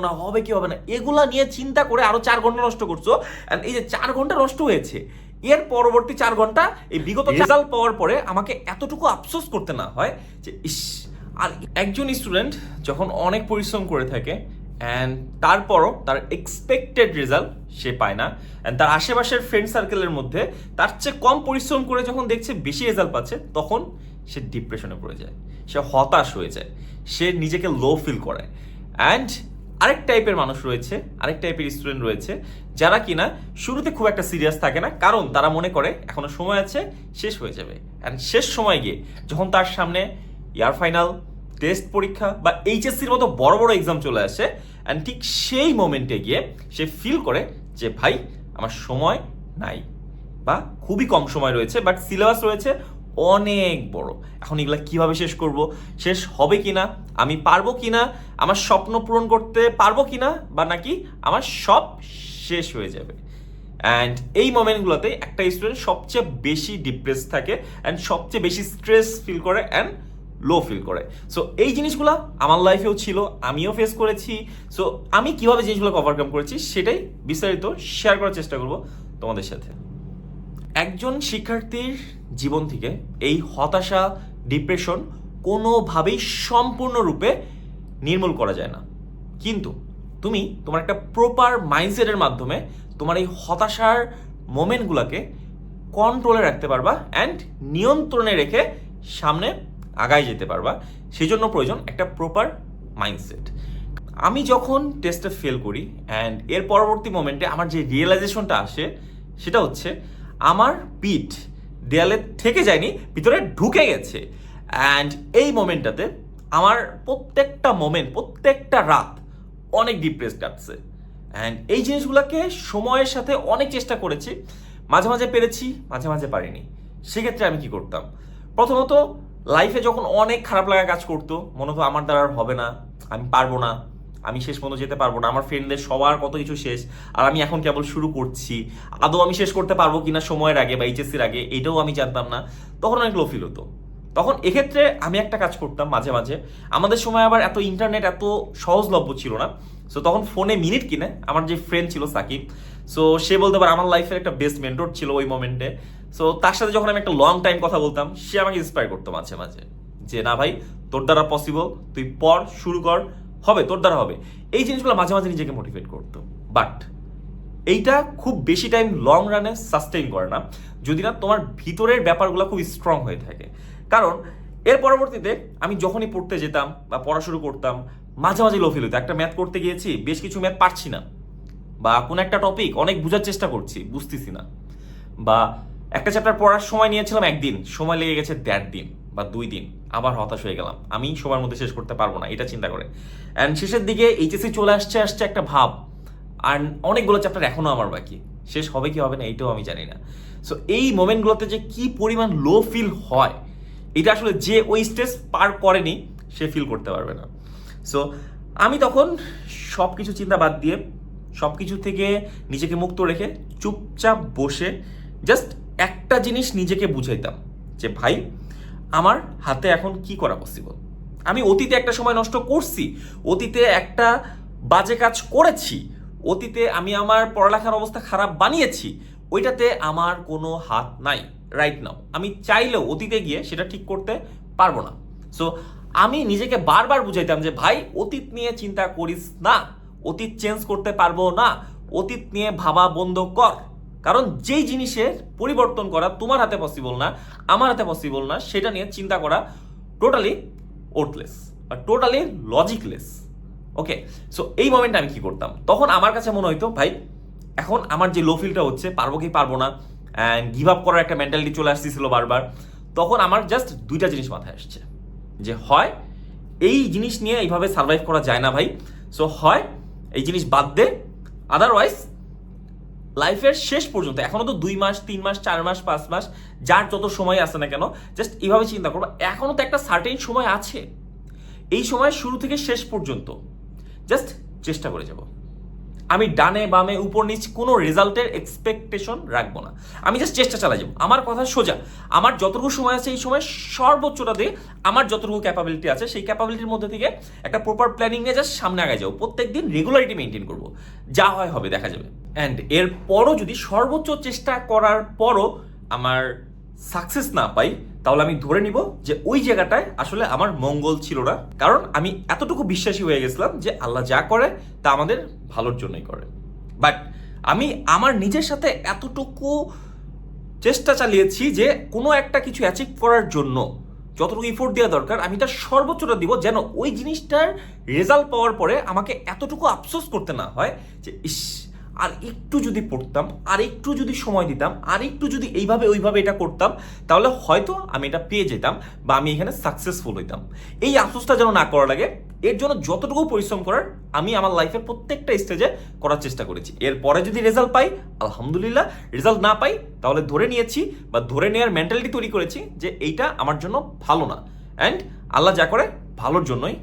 না হবে কি হবে না এগুলা নিয়ে চিন্তা করে আরও চার ঘণ্টা নষ্ট করছ। এই যে চার ঘণ্টা নষ্ট হয়েছে এর পরবর্তী চার ঘণ্টা এই বিগত রেজাল্ট পাওয়ার পরে আমাকে এতটুকু আফসোস করতে না হয় যে ইস আর একজন স্টুডেন্ট যখন অনেক পরিশ্রম করে থাকে অ্যান্ড তারপরও তার এক্সপেক্টেড রেজাল্ট সে পায় না অ্যান্ড তার আশেপাশের ফ্রেন্ড সার্কেলের মধ্যে তার চেয়ে কম পরিশ্রম করে যখন দেখছে বেশি রেজাল্ট পাচ্ছে তখন সে ডিপ্রেশনে পড়ে যায় সে হতাশ হয়ে যায় সে নিজেকে লো ফিল করে। অ্যান্ড আরেক টাইপের মানুষ রয়েছে, আরেক টাইপের স্টুডেন্ট রয়েছে, যারা কিনা শুরুতে খুব একটা সিরিয়াস থাকে না। কারণ তারা মনে করে, এখনও সময় আছে, শেষ হয়ে যাবে। অ্যান্ড শেষ সময় গিয়ে যখন তার সামনে ইয়ার ফাইনাল টেস্ট পরীক্ষা বা এইচএসসির মতো বড় বড় এক্সাম চলে আসে অ্যান্ড ঠিক সেই মোমেন্টে গিয়ে সে ফিল করে যে, ভাই, আমার সময় নাই। বা খুবই কম সময় রয়েছে বাট সিলেবাস রয়েছে অনেক বড়। এখন এগুলা কীভাবে শেষ করব? শেষ হবে কিনা? আমি পারব কিনা? আমার স্বপ্ন পূরণ করতে পারব কিনা? বা নাকি আমার সব শেষ হয়ে যাবে। অ্যান্ড এই মোমেন্টগুলোতে একটা স্টুডেন্ট সবচেয়ে বেশি ডিপ্রেস থাকে অ্যান্ড সবচেয়ে বেশি স্ট্রেস ফিল করে অ্যান্ড লো ফিল করে। সো এই জিনিসগুলো আমার লাইফেও ছিল, আমিও ফেস করেছি। সো আমি কীভাবে জিনিসগুলোকে ওভারকাম করেছি সেটাই বিস্তারিত শেয়ার করার চেষ্টা করব তোমাদের সাথে। একজন শিক্ষার্থীর জীবন থেকে এই হতাশা ডিপ্রেশন কোনোভাবেই সম্পূর্ণরূপে নির্মূল করা যায় না। কিন্তু তুমি তোমার একটা প্রপার মাইন্ডসেটের মাধ্যমে তোমার এই হতাশার মোমেন্টগুলোকে কন্ট্রোলে রাখতে পারবা অ্যান্ড নিয়ন্ত্রণে রেখে সামনে আগায় যেতে পারবা। সেই জন্য প্রয়োজন একটা প্রপার মাইন্ডসেট আমি যখন টেস্টে ফেল করি অ্যান্ড এর পরবর্তী মোমেন্টে আমার যে রিয়েলাইজেশনটা আসে, সেটা হচ্ছে আমার পিঠ দেয়ালে থেকে যায়নি, ভিতরে ঢুকে গেছে। অ্যান্ড এই মোমেন্টটাতে আমার প্রত্যেকটা মোমেন্ট, প্রত্যেকটা রাত অনেক ডিপ্রেস কাটছে। অ্যান্ড এই জিনিসগুলোকে সময়ের সাথে অনেক চেষ্টা করেছি, মাঝে মাঝে পেরেছি, মাঝে মাঝে পারিনি। সেক্ষেত্রে আমি কি করতাম? প্রথমত লাইফে যখন অনেক খারাপ লাগা কাজ করতো, মনে হতো আমার দ্বারা আর হবে না, আমি পারব না। আমি শেষ পর্যন্ত যেতে পারব না। আমার ফ্রেন্ডদের সবার কত কিছু শেষ। আর আমি এখন কেবল শুরু করছি। আদৌ আমি শেষ করতে পারব কিনা সময়ের আগে বা এইচএসসির আগে, এটাও আমি জানতাম না। তখন অনেক লো ফিল হতো। তখন এক্ষেত্রে আমি একটা কাজ করতাম মাঝে মাঝে। আমাদের সময় আবার এত ইন্টারনেট এত সহজলভ্য ছিল না। সো তখন ফোনে মিনিট কিনে আমার যে ফ্রেন্ড ছিল সাকিব সো সে বলতে পারে আমার লাইফের একটা বেস্ট মেন্টর ছিল ওই মোমেন্টে সো তার সাথে যখন আমি একটা লং টাইম কথা বলতাম, সে আমাকে ইন্সপায়ার করতো মাঝে মাঝে। যে, না ভাই, তোর দ্বারা পসিবল তুই পড়, শুরু কর হবে, তোর দ্বারা হবে। এই জিনিসগুলো মাঝে মাঝে নিজেকে মোটিভেট করতো। বাট এইটা খুব বেশি টাইম লং রানে সাস্টেইন করে না, যদি না তোমার ভিতরের ব্যাপারগুলো খুব স্ট্রং হয়ে থাকে। কারণ এর পরবর্তীতে আমি যখনই পড়তে যেতাম বা পড়া শুরু করতাম, মাঝে মাঝে লো ফিল হতো। একটা ম্যাথ করতে গিয়েছি, বেশ কিছু ম্যাথ পারছি না। বা কোনো একটা টপিক অনেক বোঝার চেষ্টা করছি, বুঝতেছি না। বা একটা চ্যাপ্টার পড়ার সময় নিয়েছিলাম একদিন, সময় লেগে গেছে দেড় দিন। বা দুই দিন আবার হতাশ হয়ে গেলাম। আমি সবার মধ্যে শেষ করতে পারব না, এটা চিন্তা করে। অ্যান্ড শেষের দিকে এইচএসসি চলে আসছে আসছে একটা ভাব। আর অনেকগুলো চ্যাপ্টার এখনও আমার বাকি। শেষ হবে কি হবে না, এইটাও আমি জানি না। সো এই মোমেন্টগুলোতে যে কি পরিমাণ লো ফিল হয়, এটা আসলে যে ওই স্টেজ পার করেনি, সে ফিল করতে পারবে না। সো আমি তখন সব কিছু চিন্তা বাদ দিয়ে সব কিছু থেকে নিজেকে মুক্ত রেখে চুপচাপ বসে জাস্ট একটা জিনিস নিজেকে বুঝাইতাম যে, ভাই আমার হাতে এখন কি করা পসিবল আমি অতীতে একটা সময় নষ্ট করছি, অতীতে একটা বাজে কাজ করেছি, অতীতে আমি আমার পড়ালেখার অবস্থা খারাপ বানিয়েছি, ওইটাতে আমার কোনো হাত নাই রাইট নাও আমি চাইলেও অতীতে গিয়ে সেটা ঠিক করতে পারব না। সো আমি নিজেকে বারবার বুঝাইতাম যে, ভাই, অতীত নিয়ে চিন্তা করিস না, অতীত চেঞ্জ করতে পারব না, অতীত নিয়ে ভাবা বন্ধ কর। কারণ যেই জিনিসের পরিবর্তন করা তোমার হাতে পসিবল না, আমার হাতে পসিবল না, সেটা নিয়ে চিন্তা করা টোটালি ওর্থলেস বা টোটালি লজিকলেস ওকে সো এই মোমেন্টে আমি কি করতাম? তখন আমার কাছে মনে হইতো, ভাই, এখন আমার যে লো ফিলটা হচ্ছে, পারব কি পারব না? অ্যান্ড গিভ আপ করার একটা মেন্টালিটি চলে আসতেছিল বারবার। তখন আমার জাস্ট দুইটা জিনিস মাথায় আসছে, যে হয়, এই জিনিস নিয়ে এইভাবে সার্ভাইভ করা যায় না ভাই। সো হয়, এই জিনিস বাদ দে আদারওয়াইজ লাইফের শেষ পর্যন্ত, এখনও তো দুই মাস, তিন মাস, চার মাস, পাঁচ মাস, যার যত সময় আছে না কেন জাস্ট এইভাবে চিন্তা করব এখনও তো একটা সার্টেন সময় আছে। এই সময় শুরু থেকে শেষ পর্যন্ত জাস্ট চেষ্টা করে যাব। আমি ডানে বামে উপর নিচ কোনো রেজাল্টের এক্সপেকটেশন রাখব না। আমি জাস্ট চেষ্টা চালাই যাব। আমার কথা সোজা, আমার যতটুকু সময় আছে এই সময় সর্বোচ্চটা দিয়ে আমার যতটুকু ক্যাপাবিলিটি আছে, সেই ক্যাপাবিলিটির মধ্যে থেকে একটা প্রপার প্ল্যানিং নিয়ে জাস্ট সামনে আগে যাব। প্রত্যেক দিন রেগুলারিটি মেনটেন করব। যা হয় হবে, দেখা যাবে। অ্যান্ড এর পরও যদি সর্বোচ্চ চেষ্টা করার পরও আমার সাকসেস না পাই, তাহলে আমি ধরে নিব যে ওই জায়গাটায় আসলে আমার মঙ্গল ছিল না। কারণ আমি এতটুকু বিশ্বাসী হয়ে গেছিলাম যে আল্লাহ যা করে, তা আমাদের ভালোর জন্যই করে। বাট আমি আমার নিজের সাথে এতটুকু চেষ্টা চালিয়েছি যে কোনো একটা কিছু অ্যাচিভ করার জন্য, যতটুকু ইফোর্ট দেওয়া দরকার, আমি তার সর্বোচ্চটা দিব যেন ওই জিনিসটার রেজাল্ট পাওয়ার পরে আমাকে এতটুকু আফসোস করতে না হয় যে, ইস আর একটু যদি পড়তাম, আর একটু যদি সময় দিতাম, আর একটু যদি এইভাবে ওইভাবে এটা করতাম, তাহলে হয়তো আমি এটা পেয়ে যেতাম বা আমি এখানে সাকসেসফুল হইতাম। এই আফসোসটা যেন না করা লাগে, এর জন্য যতটুকু পরিশ্রম করার আমি আমার লাইফের প্রত্যেকটা স্টেজে করার চেষ্টা করেছি। এরপরে যদি রেজাল্ট পাই, আলহামদুলিল্লাহ রেজাল্ট না পাই, তাহলে ধরে নিয়েছি বা ধরে নেওয়ার মেন্টালিটি তৈরি করেছি যে এইটা আমার জন্য ভালো না। অ্যান্ড আল্লাহ যা করে, ভালোর জন্যই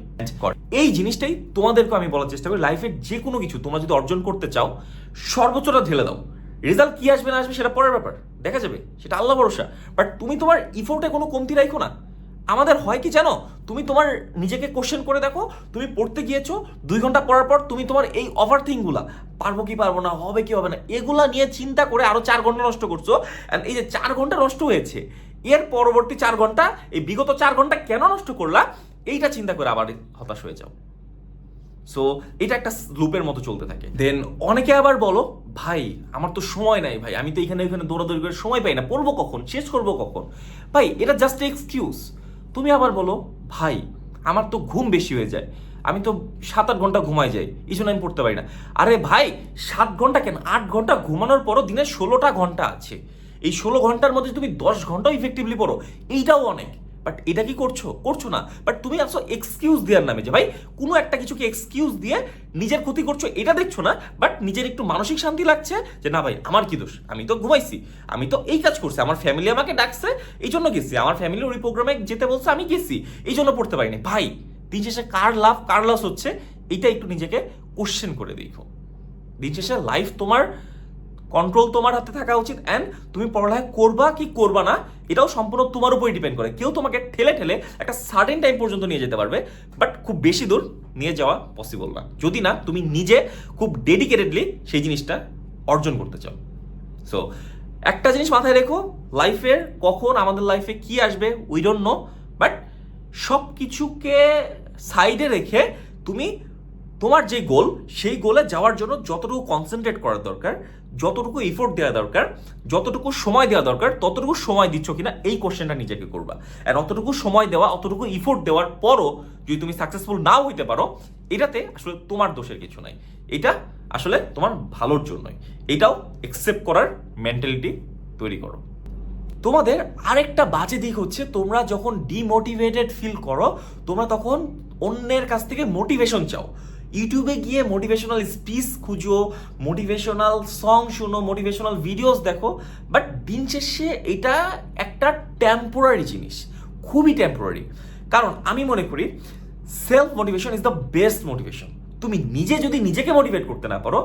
করে। এই জিনিসটাই তোমাদেরকে আমি বলার চেষ্টা করি লাইফের যে কোনো কিছু, তোমরা যদি অর্জন করতে চাও সর্বোচ্চটা ঢেলে দাও। রেজাল্ট কি আসবে না আসবে সেটা পরের ব্যাপার। দেখা যাবে, সেটা আল্লাহ ভরসা। বাট তুমি তোমার ইফোর্টে কোনো কমতি রাখো না। আমাদের হয় কি জানো? তুমি তোমার নিজেকে কোশ্চেন করে দেখো, তুমি পড়তে গিয়েছো, দুই ঘণ্টা পড়ার পর তুমি তোমার এই ওভার থিংগুলা পারব কি পারব না, হবে কি হবে না, এগুলা নিয়ে চিন্তা করে আরও চার ঘণ্টা নষ্ট করছ। অ্যান্ড এই যে চার ঘণ্টা নষ্ট হয়েছে, এর পরবর্তী চার ঘণ্টা, এই বিগত চার ঘণ্টা কেন নষ্ট করলা, এইটা চিন্তা করে আবার হতাশ হয়ে যাও। সো এটা একটা লুপের মতো চলতে থাকে। দেন অনেকে আবার বলো, ভাই, আমার তো সময় নাই ভাই, আমি তো এখানে ওইখানে দৌড়াদৌড়ি করে সময় পাই না, পড়ব কখন? শেষ করব কখন? ভাই, এটা জাস্ট এক্সকিউজ তুমি আবার বলো, ভাই, আমার তো ঘুম বেশি হয়ে যায়, আমি তো সাত আট ঘণ্টা ঘুমাই যাই, এই জন্য আমি পড়তে পারি না। আরে ভাই, সাত ঘণ্টা কেন? আট ঘণ্টা ঘুমানোর পরও দিনে ষোলোটা ঘণ্টা আছে। এই ষোলো ঘণ্টার মধ্যে তুমি দশ ঘন্টাও ইফেক্টিভলি পড়ো, এইটাও অনেক। বাট এটা কি করছ? করছ না। বাট তুমি আসো এক্সকিউজ দেওয়ার নামে যে, ভাই, কোনো একটা কিছুকে এক্সকিউজ দিয়ে নিজের ক্ষতি করছ, এটা দেখছ না। বাট নিজের একটু মানসিক শান্তি লাগছে যে, না ভাই, আমার কি দোষ? আমি তো ঘুমাইছি। আমি তো এই কাজ করছি। আমার ফ্যামিলি আমাকে ডাকছে। এই জন্য গেছি। আমার ফ্যামিলি ওই প্রোগ্রামে যেতে বলছে, আমি গেছি। এই জন্য পড়তে পারিনি। ভাই, দিন শেষে কার লাভ, কার লস হচ্ছে? এটা একটু নিজেকে কোশ্চেন করে দেখো। দিন শেষে লাইফ তোমার কন্ট্রোল তোমার হাতে থাকা উচিত অ্যান্ড তুমি পড়ালেখা করবা কি করবা না, এটাও সম্পূর্ণ তোমার উপরে ডিপেন্ড করে। কেউ তোমাকে ঠেলে ঠেলে একটা সার্টেন টাইম পর্যন্ত নিয়ে যেতে পারবে বাট খুব বেশি দূর নিয়ে যাওয়া পসিবল না। যদি না, তুমি নিজে খুব ডেডিকেটেডলি সেই জিনিসটা অর্জন করতে চাও। সো একটা জিনিস মাথায় রেখো লাইফের কখন আমাদের লাইফে কি আসবে উই ডোন্ট নো বাট সব কিছুকে সাইডে রেখে তুমি তোমার যে গোল সেই গোলে যাওয়ার জন্য যতটুকু কনসেন্ট্রেট করার দরকার যতটুকু এফোর্ট দেওয়া দরকার, যতটুকু সময় দেওয়া দরকার, ততটুকু সময় দিচ্ছ কিনা এই কোশ্চেনটা নিজেকে করবা। আর অতটুকু সময় দেওয়া, অতটুকু ইফোর্ট দেওয়ার পরও যদি তুমি সাকসেসফুল নাও হইতে পারো, এটাতে আসলে তোমার দোষের কিছু নাই। এটা আসলে তোমার ভালোর জন্যই। এটাও একসেপ্ট করার মেন্টালিটি তৈরি করো। তোমাদের আরেকটা বাজে দিক হচ্ছে, তোমরা যখন ডিমোটিভেটেড ফিল করো, তোমরা তখন অন্যের কাছ থেকে মোটিভেশন চাও। ইউটিউবে গিয়ে মোটিভেশনাল স্পিচ খুঁজো মোটিভেশনাল সং শুনো মোটিভেশনাল ভিডিওস দেখো। বাট দিন শেষে এটা একটা টেম্পোরারি জিনিস, খুবই টেম্পোরারি কারণ আমি মনে করি self motivation is the best motivation তুমি নিজে যদি নিজেকে মোটিভেট করতে না পারো,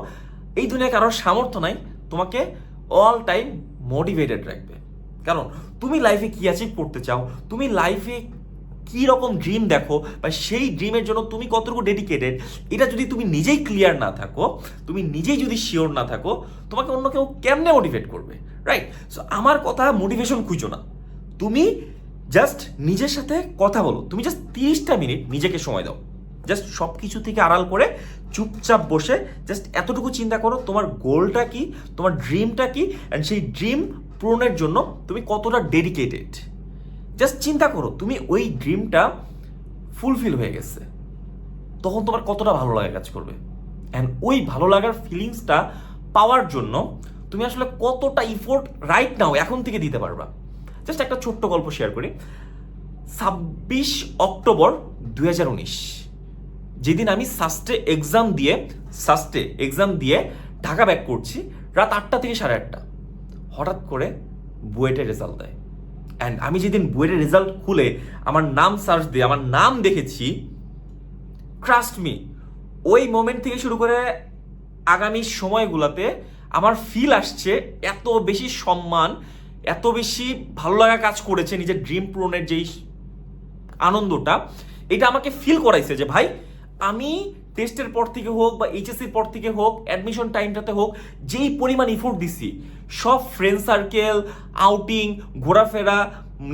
এই দুনিয়ায় কারোর সামর্থ্য নাই, তোমাকে অল টাইম মোটিভেটেড রাখবে। কারণ তুমি লাইফে কি অ্যাচিভ করতে চাও? তুমি লাইফে কি রকম ড্রিম দেখো বা সেই ড্রিমের জন্য তুমি কতটুকু ডেডিকেটেড এটা যদি তুমি নিজেই ক্লিয়ার না থাকো, তুমি নিজেই যদি শিওর না থাকো, তোমাকে অন্য কেউ কেমনে মোটিভেট করবে রাইট সো আমার কথা মোটিভেশন খুঁজো না। তুমি জাস্ট নিজের সাথে কথা বলো। তুমি জাস্ট তিরিশটা মিনিট নিজেকে সময় দাও। জাস্ট সব কিছু থেকে আড়াল করে চুপচাপ বসে জাস্ট এতটুকু চিন্তা করো তোমার গোলটা কি, তোমার ড্রিমটা কি অ্যান্ড সেই ড্রিম পূরণের জন্য তুমি কতটা ডেডিকেটেড জাস্ট চিন্তা করো, তুমি ওই ড্রিমটা ফুলফিল হয়ে গেছে। তখন তোমার কতটা ভালো লাগা কাজ করবে? অ্যান্ড ওই ভালো লাগার ফিলিংসটা পাওয়ার জন্য তুমি আসলে কতটা ইফোর্ট রাইট নাও এখন থেকে দিতে পারবা। জাস্ট একটা ছোট্ট গল্প শেয়ার করি। ছাব্বিশ অক্টোবর দু হাজার উনিশ, যেদিন আমি সাস্টে এক্সাম দিয়ে সাস্টে এক্সাম দিয়ে ঢাকা ব্যাক করছি, রাত আটটা থেকে সাড়ে আটটা। হঠাৎ করে বুয়েটের রেজাল্ট দেয়। অ্যান্ড আমি যেদিন বুয়েটের রেজাল্ট খুলে আমার নাম সার্চ দিয়ে, আমার নাম দেখেছি ট্রাস্ট মি ওই মোমেন্ট থেকে শুরু করে আগামী সময়গুলোতে আমার ফিল আসছে এত বেশি সম্মান, এত বেশি ভালো লাগা কাজ করেছে নিজের ড্রিম পূরণের যেই আনন্দটা, এটা আমাকে ফিল করাইছে যে ভাই, আমি টেস্টের পর থেকে হোক বা এইচএসসির পর থেকে হোক অ্যাডমিশন টাইমটাতে হোক, যেই পরিমাণ ইফোর্ট দিছি সব ফ্রেন্ড সার্কেল আউটিং ঘোরাফেরা,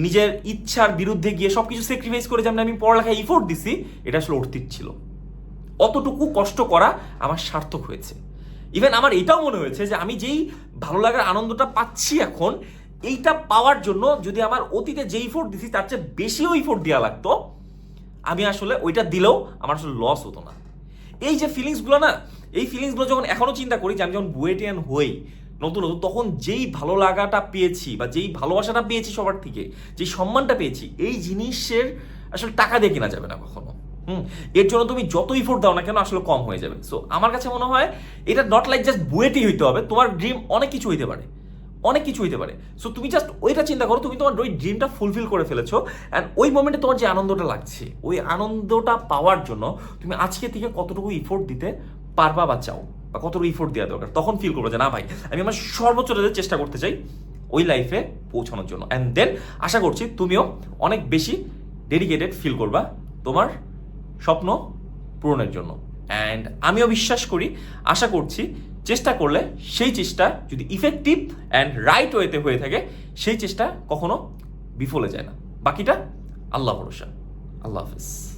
নিজের ইচ্ছার বিরুদ্ধে গিয়ে সব কিছু স্যাক্রিফাইস করে যেমন আমি পড়ালেখায় ইফোর্ট দিছি, এটা আসলে অর্থিত ছিল। অতটুকু কষ্ট করা আমার সার্থক হয়েছে। ইভেন আমার এটাও মনে হয়েছে যে আমি যেই ভালো লাগার আনন্দটা পাচ্ছি এখন, এইটা পাওয়ার জন্য যদি আমার অতীতে যে ফোর্ট দিছি, তার চেয়ে বেশিও ইফোর্ট দেওয়া লাগতো, আমি আসলে ওইটা দিলেও আমার আসলে লস হতো না। এই যে ফিলিংসগুলো না, এই ফিলিংসগুলো যখন এখনও চিন্তা করি যে আমি যখন বুয়েটিয়ান হই নতুন নতুন তখন যেই ভালো লাগাটা পেয়েছি বা যেই ভালোবাসাটা পেয়েছি সবার থেকে, যেই সম্মানটা পেয়েছি, এই জিনিসের আসলে টাকা দিয়ে কেনা যাবে না কখনো। হুম, এর জন্য তুমি যত ইফোর্ট দাও না কেন আসলে কম হয়ে যাবে। সো আমার কাছে মনে হয় এটা নট লাইক জাস্ট বুয়েটি হইতে হবে, তোমার ড্রিম অনেক কিছু হইতে পারে। অনেক কিছু হইতে পারে। সো তুমি জাস্ট ওইটা চিন্তা করো, তুমি তোমার ওই ড্রিমটা ফুলফিল করে ফেলেছো অ্যান্ড ওই মোমেন্টে তোমার যে আনন্দটা লাগছে, ওই আনন্দটা পাওয়ার জন্য তুমি আজকে থেকে কতটুকু ইফোর্ট দিতে পারবা বা চাও বা কতটুকু ইফোর্ট দেওয়া দরকার, তখন ফিল করব যে না ভাই, আমি আমার সর্বোচ্চ লেভেলে চেষ্টা করতে চাই, ওই লাইফে পৌঁছানোর জন্য। অ্যান্ড দেন আশা করছি তুমিও অনেক বেশি ডেডিকেটেড ফিল করবা তোমার স্বপ্ন পূরণের জন্য। অ্যান্ড আমিও বিশ্বাস করি, আশা করছি চেষ্টা করলে সেই চেষ্টা যদি ইফেক্টিভ অ্যান্ড রাইট ওয়েতে হয়ে থাকে, সেই চেষ্টা কখনো বিফলে যায় না। বাকিটা আল্লাহ ভরসা। আল্লাহ হাফিজ।